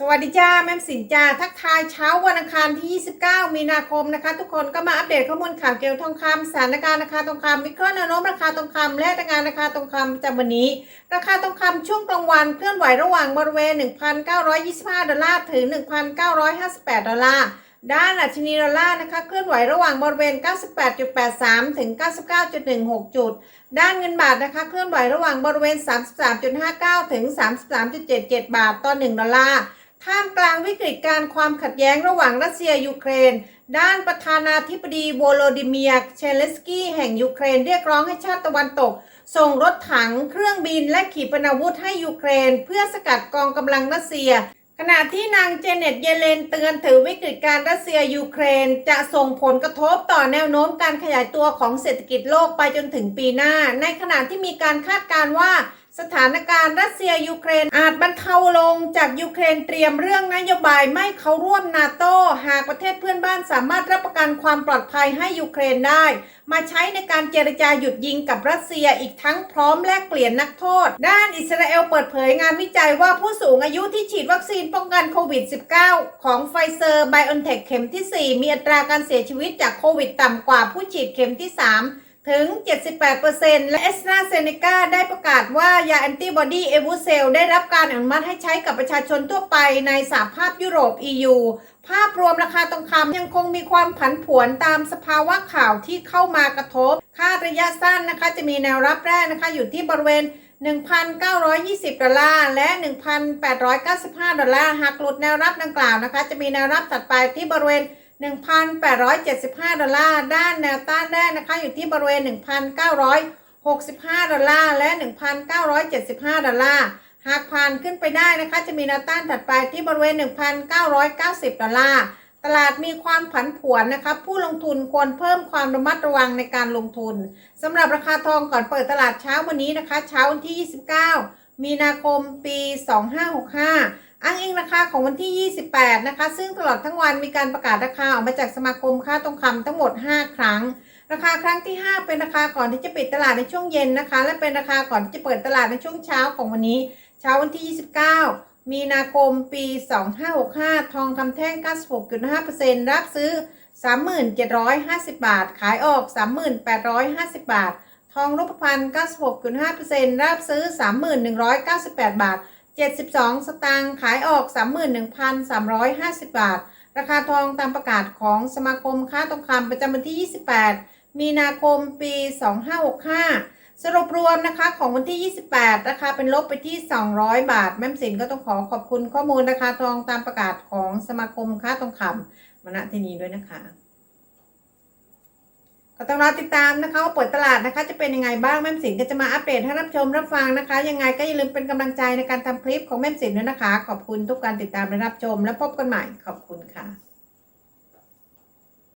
สวัสดีจ้าแม่สินจ้าทักทายเช้าวันอังคารที่ 29 มีนาคมนะคะ ทุกคนก็มาอัปเดตข้อมูลข่าวเกี่ยวกับทองคำสถานการณ์ราคาทองคำวิเคราะห์แนวโน้มราคาทองคำและแนวงานราคาทองคำประจำวันนี้ ราคาทองคำช่วงกลางวันเคลื่อนไหวระหว่างบริเวณ 1,925 ดอลลาร์ถึง 1,958 ดอลลาร์ด้านอัชนีดอลลาร์นะคะเคลื่อนไหวระหว่างบริเวณ 98.83 ถึง 99.16 จุด ด้านเงินบาทนะคะเคลื่อนไหวระหว่างบริเวณ 33.59 ถึง 33.77 บาทต่อ 1 ดอลลาร์ ท่ามกลางวิกฤตการความขัดแย้งระหว่างรัสเซียยูเครน ด้านประธานาธิบดีโวโลดิเมียร์เชเลสกี้แห่งยูเครนเรียกร้องให้ชาติตะวันตก ส่งรถถังเครื่องบินและขีปนาวุธให้ยูเครน เพื่อสกัดกองกำลังรัสเซีย ขณะที่นางเจเน็ตเยเลนเตือนถือวิกฤตการรัสเซียยูเครน จะส่งผลกระทบต่อแนวโน้มการขยายตัวของเศรษฐกิจโลกไปจนถึงปีหน้า ในขณะที่มีการคาดการณ์ว่า สถานการณ์รัสเซียยูเครนอาจบรรเทาลงจากยูเครนเตรียมเรื่องนโยบายไม่เข้าร่วมนาโตหากประเทศเพื่อนบ้านสามารถรับประกันความปลอดภัยให้ยูเครนได้ มาใช้ในการเจรจาหยุดยิงกับรัสเซียอีกทั้งพร้อมแลกเปลี่ยนนักโทษ ด้านอิสราเอลเปิดเผยงานวิจัยว่าผู้สูงอายุที่ฉีดวัคซีนป้องกันโควิด -19 ของไฟเซอร์ไบโอ n เทคเข็มที่ 4 มีอัตราการเสียชีวิตจากโควิดต่ำกว่าผู้ฉีดเข็มที่ 3 ถึง 78%และเอสตราเซเนกาได้ประกาศว่ายาแอนติบอดีเอวูเซลได้รับการอนุมัติให้ใช้กับประชาชนทั่วไปในสหภาพยุโรป EU ภาพรวมราคาทองคำยังคงมีความผันผวนตามสภาวะข่าวที่เข้ามากระทบ ค่าระยะสั้นนะคะจะมีแนวรับแรกนะคะอยู่ที่บริเวณ 1,920 ดอลลาร์ และ 1,895 ดอลลาร์ หากหลุดแนวรับดังกล่าวนะคะ จะมีแนวรับถัดไปที่บริเวณ 1,875 ดอลลาร์ ด้านแนวต้านแรกนะคะ อยู่ที่บริเวณ 1,965 ดอลลาร์ และ 1,975 ดอลลาร์ หากผ่านขึ้นไปได้นะคะ จะมีแนวต้านถัดไปที่บริเวณ 1,990 ดอลลาร์ ตลาดมีความผันผวนนะคะ ผู้ลงทุนควรเพิ่มความระมัดระวังในการลงทุนสำหรับราคาทองก่อนเปิดตลาดเช้าวันนี้นะคะ เช้าวันที่ 29 มีนาคมปี 2565 อ้างอิงราคาของวันที่ 28 นะคะ ซึ่งตลอดทั้งวันมีการประกาศราคาออกมาจากสมาคมค่าทองคำทั้งหมด 5 ครั้ง ราคาครั้งที่ 5 เป็นราคาก่อนที่จะปิดตลาดในช่วงเย็นนะคะ และเป็นราคาก่อนที่จะเปิดตลาดในช่วงเช้าของวันนี้ เช้าวันที่ 29 มีนาคมปี 2565 ทองคำแท่ง 96.5%รับซื้อ 3750 บาท ขายออก 3850 บาท ทองรูปพรรณ96.5%รับซื้อ 3198 บาท 72 สตางค์ขายออก 31,350 บาท ราคาทองตามประกาศของสมาคมค้าทองคำประจำวันที่ 28 มีนาคมปี 2565 สรุปรวมนะคะของวันที่ 28 ราคาเป็นลบไปที่ 200 บาท แม่มสินก็ต้องขอขอบคุณข้อมูลราคาทองตามประกาศของสมาคมค้าทองคำมาณที่นี้ด้วยนะคะ ก็ต้องรอติดตามนะคะว่าเปิดตลาดนะคะ จะเป็นยังไงบ้างแม่มสินก็จะมาอัปเดตให้รับชมรับฟังนะคะ ยังไงก็อย่าลืมเป็นกำลังใจในการทำคลิปของแม่มสินด้วยนะคะ ขอบคุณทุกการติดตามและรับชม และพบกันใหม่ขอบคุณค่ะ